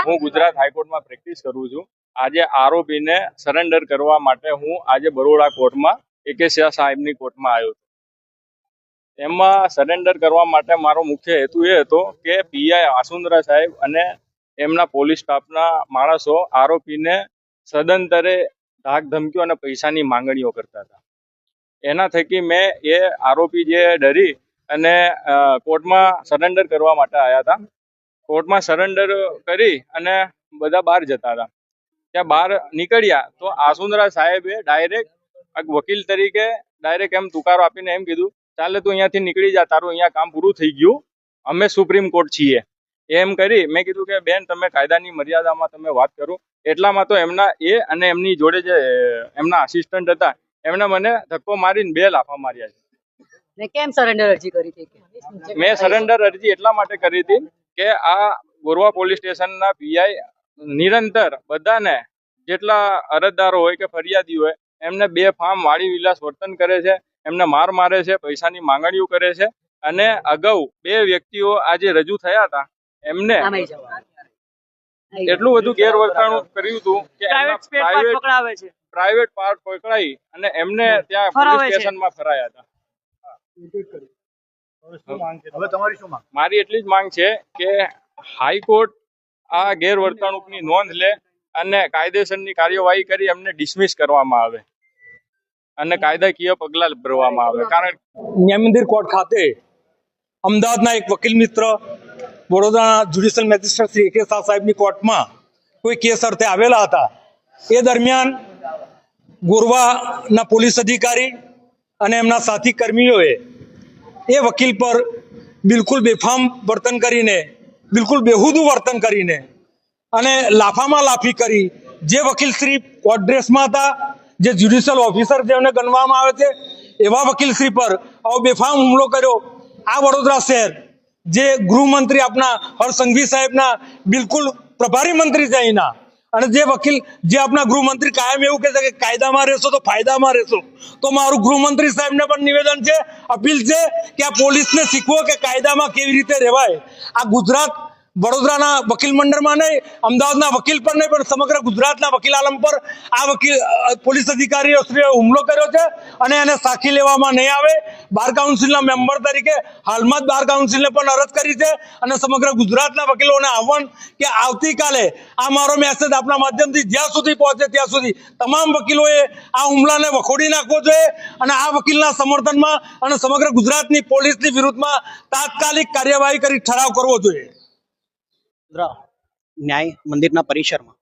હું ગુજરાત હાઈકોર્ટમાં પ્રેક્ટિસ કરું છું. આજે આરોપીને સરેન્ડર કરવા માટે હું આજે બરોડા કોર્ટમાં એકેશિયા સાહેબની કોર્ટમાં આવ્યો છું. એમાં સરેન્ડર કરવા માટે મારો મુખ્ય હેતુ એ હતો કે પીઆઈ આસુંદરા સાહેબ અને એમના પોલીસ સ્ટાફના માણસો આરોપીને સદંતરે ધાક ધમકીઓ અને પૈસાની માંગણીઓ કરતા હતા. એના થકી મેં એ આરોપી જે ડરી અને કોર્ટમાં સરેન્ડર કરવા માટે આવ્યા હતા. કોર્ટમાં સરેન્ડર કરી અને બધા બહાર જતા હતા. ત્યાં બહાર નીકળ્યા તો આસુંદરા સાહેબે ડાયરેક્ટ વકીલ તરીકે ડાયરેક્ટ એમ તુકારો આપીને એમ કીધું, ચાલે તું અહીંયાથી નીકળી જા, તારું અહીંયા કામ પૂરું થઈ ગયું. અમે સુપ્રીમ કોર્ટ છીએ. એમ કરી મેં કીધું કે, બેન, તમે કાયદાની મર્યાદામાં તમે વાત કરો. એટલામાં તો એમના એ અને એમની જોડે જે, એમના આસિસ્ટન્ટ હતા, એમણે મને ધક્કો મારીને બે લાફા માર્યા છે. ને કેમ સરેન્ડર અરજી કરી હતી મેં સરેન્ડર અરજી એટલા માટે કરી હતી કે આ ગોરવા પોલીસ સ્ટેશનના પીઆઈ નિરંતર બધાને જેટલા અરજદારો હોય કે ફરિયાદી હોય એમને બે ફાર્મ વાળી વિલાસ વર્તન કરે છે એમને માર મારે છે પૈસાની માંગણીઓ કરે છે અને અગાઉ બે વ્યક્તિઓ આજે રજૂ થયા હતા એમને. એટલું બધું ગેરવર્તણૂક કર્યું હતું કે પ્રાઇવેટ પાર્ટ પ્રાઇવેટ પકડાવે છે. પ્રાઇવેટ પાર્ટ પકડાઈ અને એમને ત્યાં પોલીસ સ્ટેશનમાં ફરાયા હતા. હવે તમારી શું માંગ? મારી એટલી જ માંગ છે કે હાઈકોર્ટ આ ગેરવર્તણૂકની નોંધ લે અને કાયદેસરની કાર્યવાહી કરી એમને ડિસમિસ કરવામાં આવે. અને કાયદાકીય પગલાં ભરવામાં આવે. કારણ ન્યાયમંદિર કોર્ટ ખાતે અમદાવાદના એક વકીલ મિત્ર વડોદરાના જ્યુડિશિયલ મેજિસ્ટ્રેટ શ્રી કે શાહ સાહેબની કોર્ટમાં કોઈ કેસ અર્થે આવેલા હતા. એ દરમિયાન ગોરવાના પોલીસ અધિકારી અને એમના સાથી કર્મીઓએ એ વકીલ પર બિલકુલ બેફામ વર્તન કરીને, બિલકુલ બેહુદું વર્તન કરીને અને લાફામાં લાફી કરી, જે વકીલ શ્રી કોર્ટ ડ્રેસમાં હતા, જે જ્યુડિશિયલ ઓફિસર જેમને ગણવામાં આવે છે, એવા વકીલ શ્રી પર આવો બેફામ હુમલો કર્યો. આ વડોદરા શહેર, જે ગૃહમંત્રી આપના હર્ષ સંઘવી સાહેબના બિલકુલ પ્રભારી મંત્રી છે અહીંના અને જે વકીલ, જે આપણા ગૃહમંત્રી કાયમ એવું કહે છે કે કાયદામાં રહેશો તો ફાયદામાં રહેશો. તો મારું ગૃહમંત્રી સાહેબને પણ નિવેદન છે, અપીલ છે કે આ પોલીસને શીખવો કે કાયદામાં કેવી રીતે રહેવાય. આ ગુજરાત વડોદરાના વકીલ મંડળમાં નહીં, અમદાવાદના વકીલ પર નહીં, પણ સમગ્ર ગુજરાતના વકીલ આલમ પર આ વકીલ પોલીસ અધિકારીઓ શ્રીએ હુમલો કર્યો છે અને એને સાખી લેવામાં નહીં આવે. બાર કાઉન્સિલના મેમ્બર તરીકે હાલમાં જ બાર કાઉન્સિલને પણ અરજ કરી છે અને સમગ્ર ગુજરાતના વકીલોને આહવાન કે આવતીકાલે આ મારો મેસેજ આપના માધ્યમથી જ્યાં સુધી પહોંચે ત્યાં સુધી તમામ વકીલોએ આ હુમલાને વખોડી નાખવો જોઈએ અને આ વકીલના સમર્થનમાં અને સમગ્ર ગુજરાતની પોલીસની વિરુદ્ધમાં તાત્કાલિક કાર્યવાહી કરી ઠરાવ કરવો જોઈએ. ન્યાય મંદિરના પરિસરમાં.